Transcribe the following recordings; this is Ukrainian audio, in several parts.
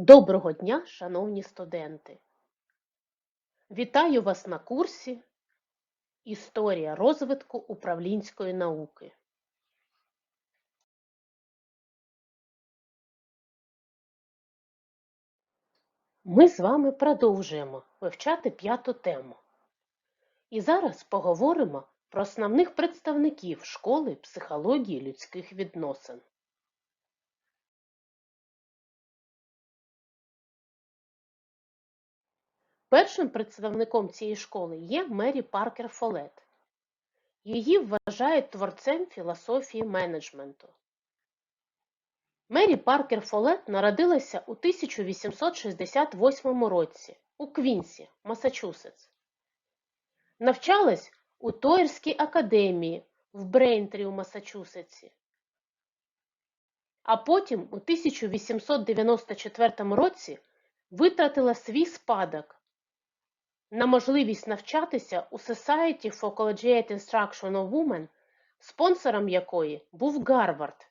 Доброго дня, шановні студенти! Вітаю вас на курсі Історія розвитку управлінської науки. Ми з вами продовжуємо вивчати п'яту тему. І зараз поговоримо про основних представників школи психології людських відносин. Першим представником цієї школи є Мері Паркер Фолет. Її вважають творцем філософії менеджменту. Мері Паркер Фолет народилася у 1868 році у Квінсі, Масачусетс. Навчалась у Тойерській академії в Брейнтрі у Масачусетсі. А потім у 1894 році витратила свій спадок на можливість навчатися у Society for Collegiate Instruction of Women, спонсором якої був Гарвард.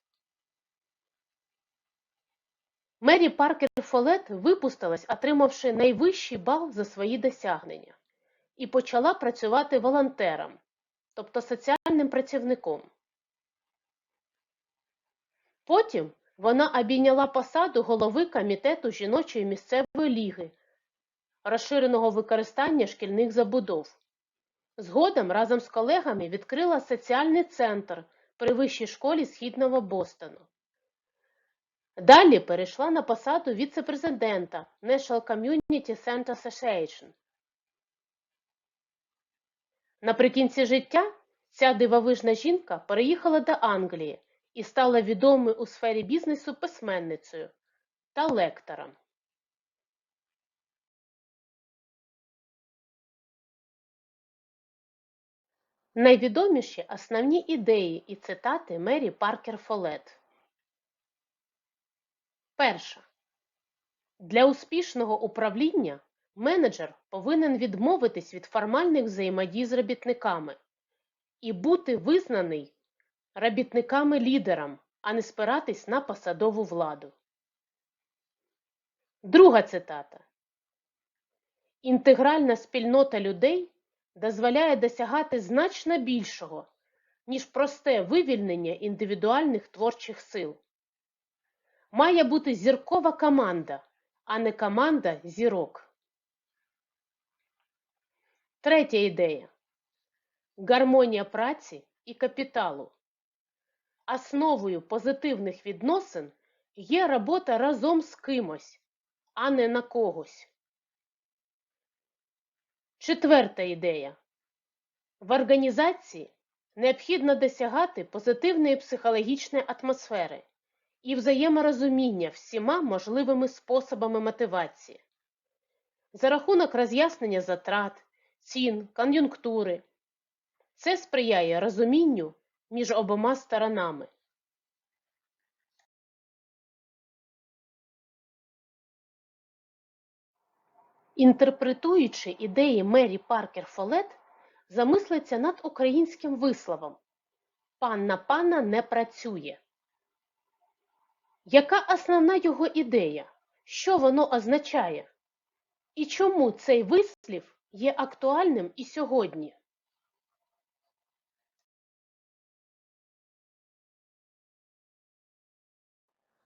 Мері Паркер Фолет випустилась, отримавши найвищий бал за свої досягнення, і почала працювати волонтером, тобто соціальним працівником. Потім вона обійняла посаду голови комітету жіночої місцевої ліги розширеного використання шкільних забудов. Згодом разом з колегами відкрила соціальний центр при Вищій школі Східного Бостону. Далі перейшла на посаду віце-президента National Community Center Association. Наприкінці життя ця дивовижна жінка переїхала до Англії і стала відомою у сфері бізнесу письменницею та лектором. Найвідоміші основні ідеї і цитати Мері Паркер Фолет. Перша. Для успішного управління менеджер повинен відмовитись від формальних взаємодій з робітниками і бути визнаний робітниками-лідером, а не спиратись на посадову владу. Друга цитата. Інтегральна спільнота людей дозволяє досягати значно більшого, ніж просте вивільнення індивідуальних творчих сил. Має бути зіркова команда, а не команда зірок. Третя ідея. Гармонія праці і капіталу. Основою позитивних відносин є робота разом з кимось, а не на когось. Четверта ідея. В організації необхідно досягати позитивної психологічної атмосфери і взаєморозуміння всіма можливими способами мотивації. За рахунок роз'яснення затрат, цін, кон'юнктури. Це сприяє розумінню між обома сторонами. Інтерпретуючи ідеї Мері Паркер Фолет, замислиться над українським висловом «Пан на пана не працює». Яка основна його ідея? Що воно означає? І чому цей вислів є актуальним і сьогодні?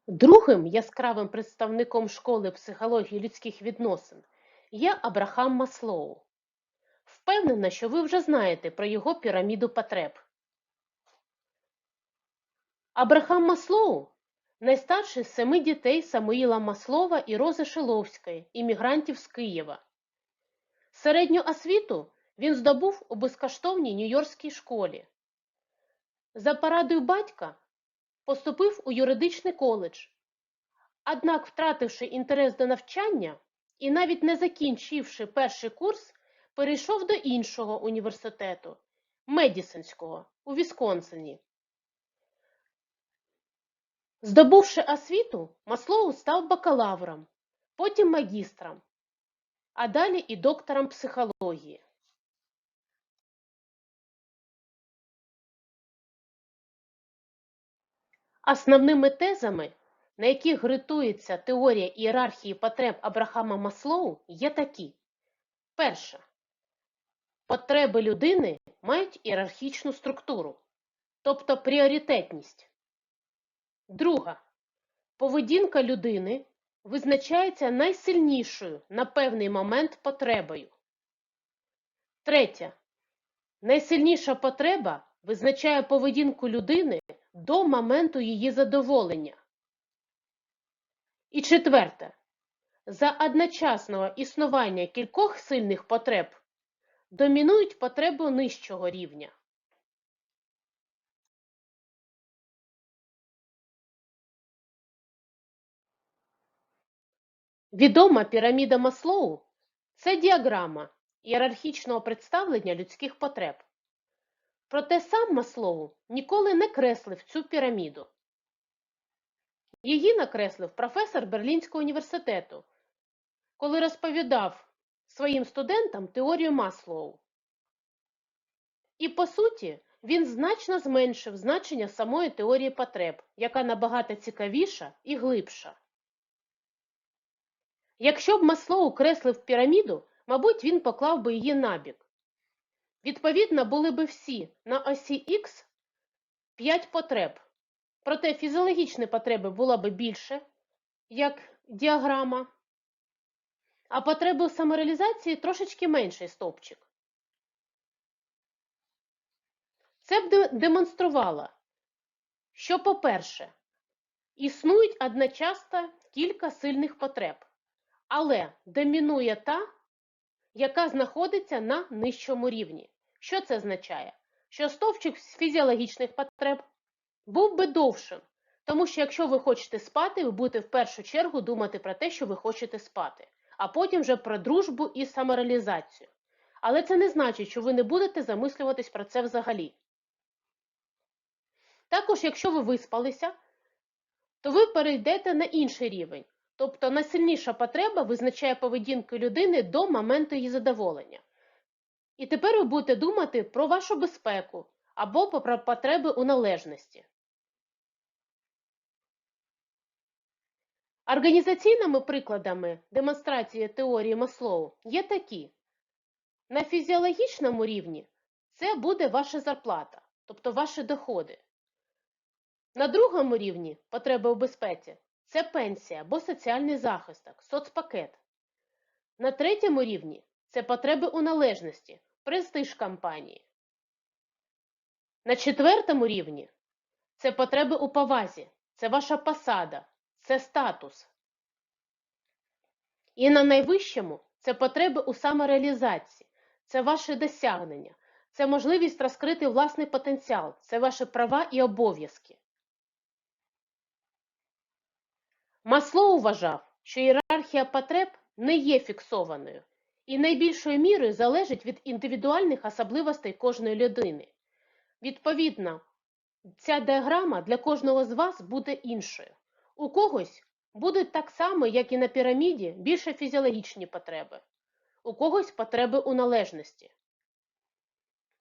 Другим яскравим представником школи психології людських відносин є Абрахам Маслоу. Впевнена, що ви вже знаєте про його піраміду потреб. Абрахам Маслоу найстарший з семи дітей Самуїла Маслова і Рози Шиловської, іммігрантів з Києва. Середню освіту він здобув у безкоштовній Нью-Йоркській школі. За порадою батька поступив у юридичний коледж. Однак, втративши інтерес до навчання і навіть не закінчивши перший курс, перейшов до іншого університету Медісонського у Вісконсині. Здобувши освіту, Маслоу став бакалавром, потім магістром, а далі і доктором психології. Основними тезами на яких ґрунтується теорія ієрархії потреб Абрахама Маслоу, є такі. Перше. Потреби людини мають ієрархічну структуру, тобто пріоритетність. Друга. Поведінка людини визначається найсильнішою на певний момент потребою. Третє. Найсильніша потреба визначає поведінку людини до моменту її задоволення. І четверте. За одночасного існування кількох сильних потреб домінують потреби нижчого рівня. Відома піраміда Маслоу – це діаграма ієрархічного представлення людських потреб. Проте сам Маслоу ніколи не креслив цю піраміду. Її накреслив професор Берлінського університету, коли розповідав своїм студентам теорію Маслоу. І, по суті, він значно зменшив значення самої теорії потреб, яка набагато цікавіша і глибша. Якщо б Маслоу креслив піраміду, мабуть, він поклав би її набік. Відповідно, були би всі на осі Х 5 потреб. Проте фізіологічні потреби було б більше, як діаграма, а потреби самореалізації трошечки менший стовпчик. Це б демонструвало, що, по-перше, існують одночасно кілька сильних потреб, але домінує та, яка знаходиться на нижчому рівні. Що це означає? Що стовпчик з фізіологічних потреб був би довшим, тому що якщо ви хочете спати, ви будете в першу чергу думати про те, що ви хочете спати, а потім вже про дружбу і самореалізацію. Але це не значить, що ви не будете замислюватись про це взагалі. Також, якщо ви виспалися, то ви перейдете на інший рівень. Тобто найсильніша потреба визначає поведінку людини до моменту її задоволення. І тепер ви будете думати про вашу безпеку або про потреби у належності. Організаційними прикладами демонстрації теорії Маслоу є такі. На фізіологічному рівні це буде ваша зарплата, тобто ваші доходи. На другому рівні потреби у безпеці це пенсія або соціальний захисток, соцпакет. На третьому рівні це потреби у належності, престиж компанії. На четвертому рівні це потреби у повазі, це ваша посада, це статус. І на найвищому це потреби у самореалізації, це ваші досягнення, це можливість розкрити власний потенціал, це ваші права і обов'язки. Маслоу вважав, що ієрархія потреб не є фіксованою і найбільшою мірою залежить від індивідуальних особливостей кожної людини. Відповідно, ця діаграма для кожного з вас буде іншою. У когось будуть так само, як і на піраміді, більше фізіологічні потреби, у когось потреби у належності,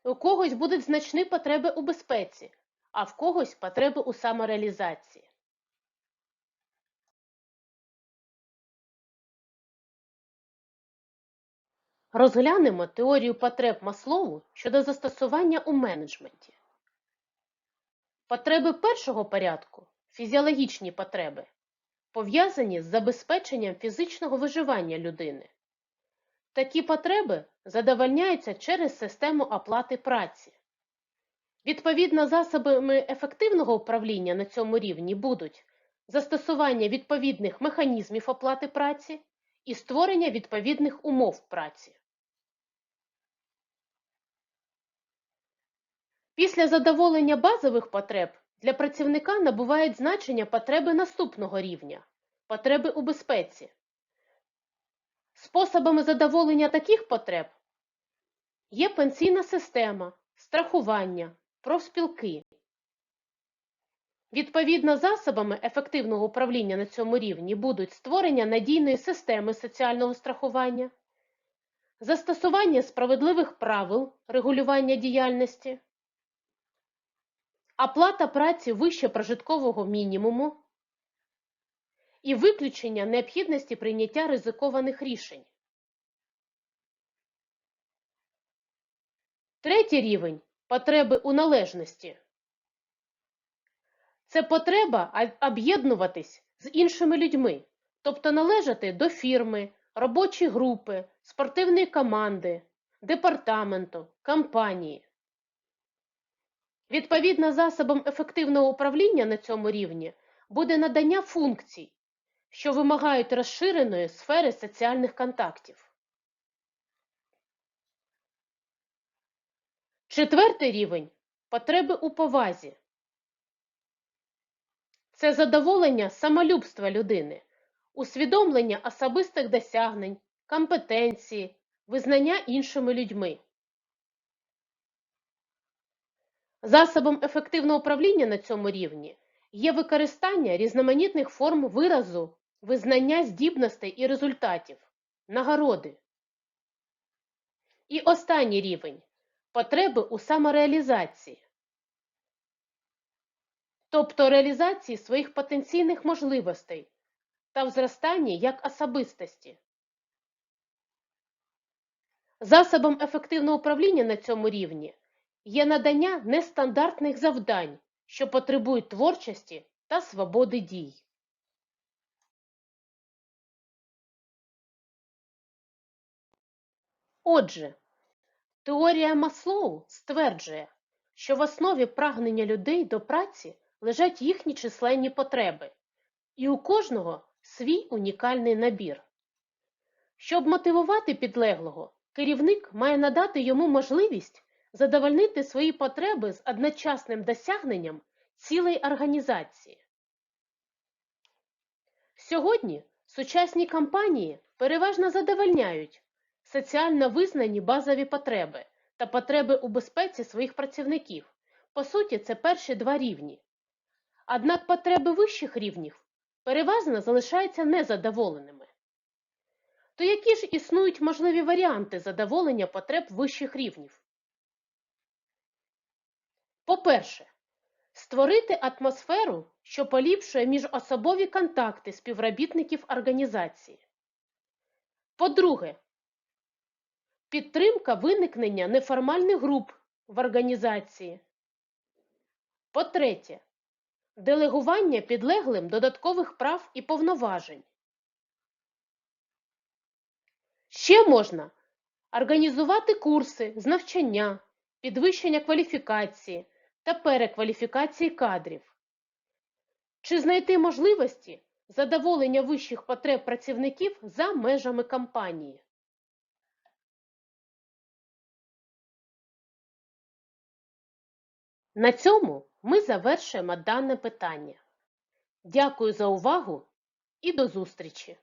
у когось будуть значні потреби у безпеці, а в когось потреби у самореалізації. Розглянемо теорію потреб Маслоу щодо застосування у менеджменті. Потреби першого порядку фізіологічні потреби, пов'язані з забезпеченням фізичного виживання людини. Такі потреби задовольняються через систему оплати праці. Відповідно, засобами ефективного управління на цьому рівні будуть застосування відповідних механізмів оплати праці і створення відповідних умов праці. Після задоволення базових потреб для працівника набувають значення потреби наступного рівня – потреби у безпеці. Способами задоволення таких потреб є пенсійна система, страхування, профспілки. Відповідно, засобами ефективного управління на цьому рівні будуть створення надійної системи соціального страхування, застосування справедливих правил регулювання діяльності, оплата праці вище прожиткового мінімуму, і виключення необхідності прийняття ризикованих рішень. Третій рівень потреби у належності. Це потреба об'єднуватись з іншими людьми, тобто належати до фірми, робочої групи, спортивної команди, департаменту, компанії. Відповідно, засобом ефективного управління на цьому рівні буде надання функцій, що вимагають розширеної сфери соціальних контактів. Четвертий рівень потреби у повазі. Це задоволення самолюбства людини, усвідомлення особистих досягнень, компетенції, визнання іншими людьми. Засобом ефективного управління на цьому рівні є використання різноманітних форм виразу, визнання здібностей і результатів, нагороди. І останній рівень потреби у самореалізації, тобто реалізації своїх потенційних можливостей та в як особистості. Засобом ефективного управління на цьому рівні є надання нестандартних завдань, що потребують творчості та свободи дій. Отже, теорія Маслоу стверджує, що в основі прагнення людей до праці лежать їхні численні потреби, і у кожного свій унікальний набір. Щоб мотивувати підлеглого, керівник має надати йому можливість задовольнити свої потреби з одночасним досягненням цілої організації. Сьогодні сучасні компанії переважно задовольняють соціально визнані базові потреби та потреби у безпеці своїх працівників. По суті, це перші два рівні. Однак потреби вищих рівнів переважно залишаються незадоволеними. То які ж існують можливі варіанти задоволення потреб вищих рівнів? По-перше, створити атмосферу, що поліпшує міжособові контакти співробітників організації. По-друге, підтримка виникнення неформальних груп в організації. По-третє, делегування підлеглим додаткових прав і повноважень. Ще можна організувати курси з навчання, підвищення кваліфікації та перекваліфікації кадрів. Чи знайти можливості задоволення вищих потреб працівників за межами компанії. На цьому ми завершуємо дане питання. Дякую за увагу і до зустрічі!